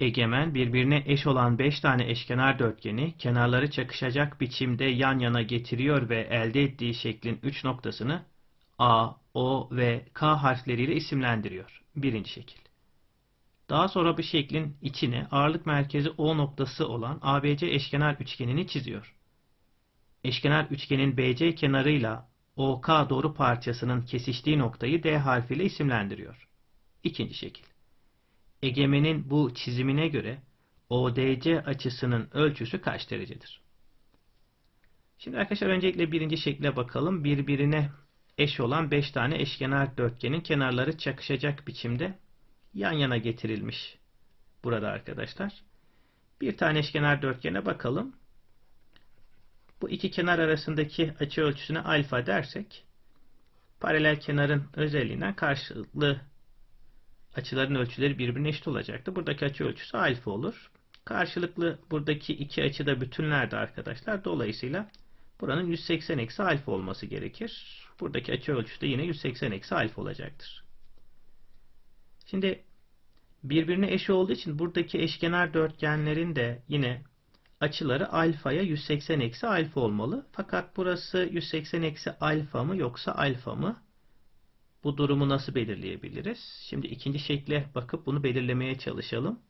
Egemen birbirine eş olan 5 tane eşkenar dörtgeni kenarları çakışacak biçimde yan yana getiriyor ve elde ettiği şeklin 3 noktasını A, O ve K harfleriyle isimlendiriyor. Birinci şekil. Daha sonra bu şeklin içine ağırlık merkezi O noktası olan ABC eşkenar üçgenini çiziyor. Eşkenar üçgenin BC kenarıyla OK doğru parçasının kesiştiği noktayı D harfiyle isimlendiriyor. İkinci şekil. Egemenin bu çizimine göre ODC açısının ölçüsü kaç derecedir? Şimdi arkadaşlar öncelikle birinci şekle bakalım. Birbirine eş olan 5 tane eşkenar dörtgenin kenarları çakışacak biçimde yan yana getirilmiş burada arkadaşlar. Bir tane eşkenar dörtgene bakalım. Bu iki kenar arasındaki açı ölçüsüne alfa dersek paralel kenarın özelliğinden karşılıklı açıların ölçüleri birbirine eşit olacaktı. Buradaki açı ölçüsü alfa olur. Karşılıklı buradaki iki açı da bütünlerdi arkadaşlar. Dolayısıyla buranın 180 eksi alfa olması gerekir. Buradaki açı ölçüsü de yine 180 eksi alfa olacaktır. Şimdi birbirine eş olduğu için buradaki eşkenar dörtgenlerin de yine açıları alfaya 180 eksi alfa olmalı. Fakat burası 180 eksi alfa mı yoksa alfa mı? Bu durumu nasıl belirleyebiliriz? Şimdi ikinci şekle bakıp bunu belirlemeye çalışalım.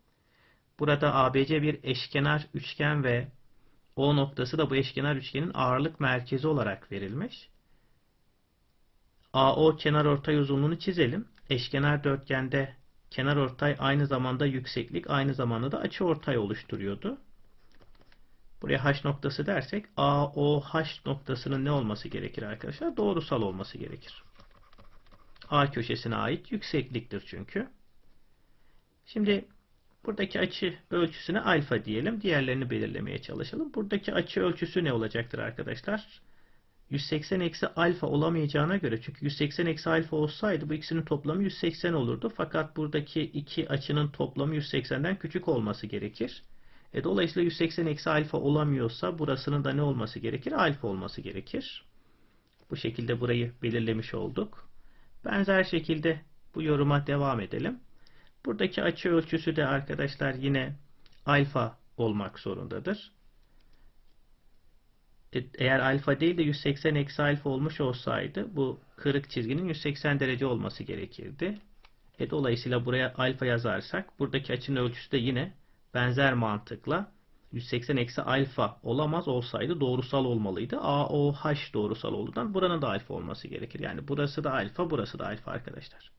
Burada ABC bir eşkenar üçgen ve O noktası da bu eşkenar üçgenin ağırlık merkezi olarak verilmiş. AO kenar ortay uzunluğunu çizelim. Eşkenar dörtgende kenar ortay aynı zamanda yükseklik, aynı zamanda da açı ortay oluşturuyordu. Buraya H noktası dersek AOH noktasının ne olması gerekir arkadaşlar? Doğrusal olması gerekir. A köşesine ait yüksekliktir çünkü. Şimdi buradaki açı ölçüsüne alfa diyelim. Diğerlerini belirlemeye çalışalım. Buradaki açı ölçüsü ne olacaktır arkadaşlar? 180 eksi alfa olamayacağına göre çünkü 180 eksi alfa olsaydı bu ikisinin toplamı 180 olurdu. Fakat buradaki iki açının toplamı 180'den küçük olması gerekir. E, dolayısıyla 180 eksi alfa olamıyorsa burasının da ne olması gerekir? Alfa olması gerekir. Bu şekilde burayı belirlemiş olduk. Benzer şekilde bu yoruma devam edelim. Buradaki açı ölçüsü de arkadaşlar yine alfa olmak zorundadır. E, eğer alfa değil de 180 eksi alfa olmuş olsaydı bu kırık çizginin 180 derece olması gerekirdi. E, dolayısıyla buraya alfa yazarsak buradaki açının ölçüsü de yine benzer mantıkla 180 eksi alfa olamaz olsaydı doğrusal olmalıydı. AOH doğrusal olduğundan buranın da alfa olması gerekir. Yani burası da alfa, burası da alfa arkadaşlar.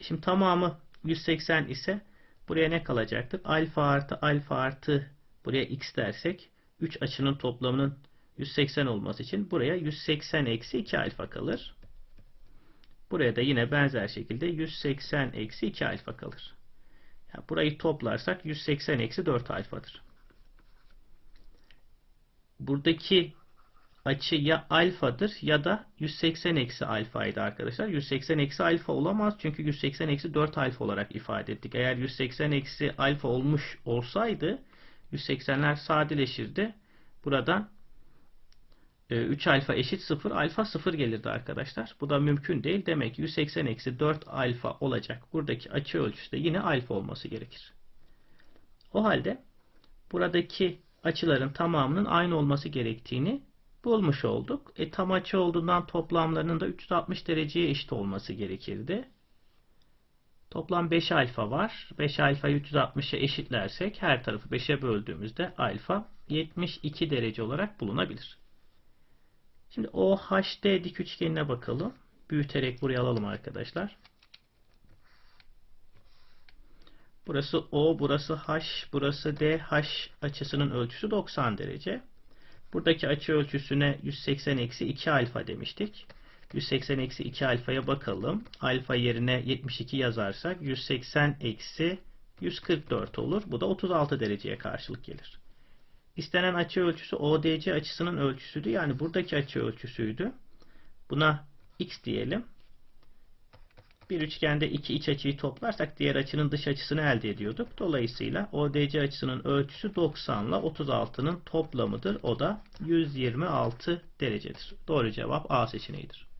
Şimdi tamamı 180 ise buraya ne kalacaktır? Alfa artı alfa artı buraya x dersek 3 açının toplamının 180 olması için buraya 180 eksi 2 alfa kalır. Buraya da yine benzer şekilde 180 eksi 2 alfa kalır. Yani burayı toplarsak 180 eksi 4 alfadır. Buradaki açı ya alfadır ya da 180 eksi alfaydı arkadaşlar. 180 eksi alfa olamaz çünkü 180 eksi 4 alfa olarak ifade ettik. Eğer 180 eksi alfa olmuş olsaydı 180'ler sadeleşirdi. Buradan 3 e, alfa eşit 0, alfa 0 gelirdi arkadaşlar. Bu da mümkün değil. Demek ki 180 eksi 4 alfa olacak. Buradaki açı ölçüsü de yine alfa olması gerekir. O halde buradaki açıların tamamının aynı olması gerektiğini bulmuş olduk. E, tam açı olduğundan toplamlarının da 360 dereceye eşit olması gerekirdi. Toplam 5 alfa var. 5 alfayı 360'a eşitlersek her tarafı 5'e böldüğümüzde alfa 72 derece olarak bulunabilir. Şimdi OHD dik üçgenine bakalım. Büyüterek buraya alalım arkadaşlar. Burası O, burası H, burası D. H açısının ölçüsü 90 derece. Buradaki açı ölçüsüne 180 eksi 2 alfa demiştik. 180 eksi 2 alfaya bakalım. Alfa yerine 72 yazarsak 180 eksi 144 olur. Bu da 36 dereceye karşılık gelir. İstenen açı ölçüsü ODC açısının ölçüsüydü. Yani buradaki açı ölçüsüydü. Buna x diyelim. Bir üçgende iki iç açıyı toplarsak diğer açının dış açısını elde ediyorduk. Dolayısıyla ODC açısının ölçüsü 90 ile 36'nın toplamıdır. O da 126 derecedir. Doğru cevap A seçeneğidir.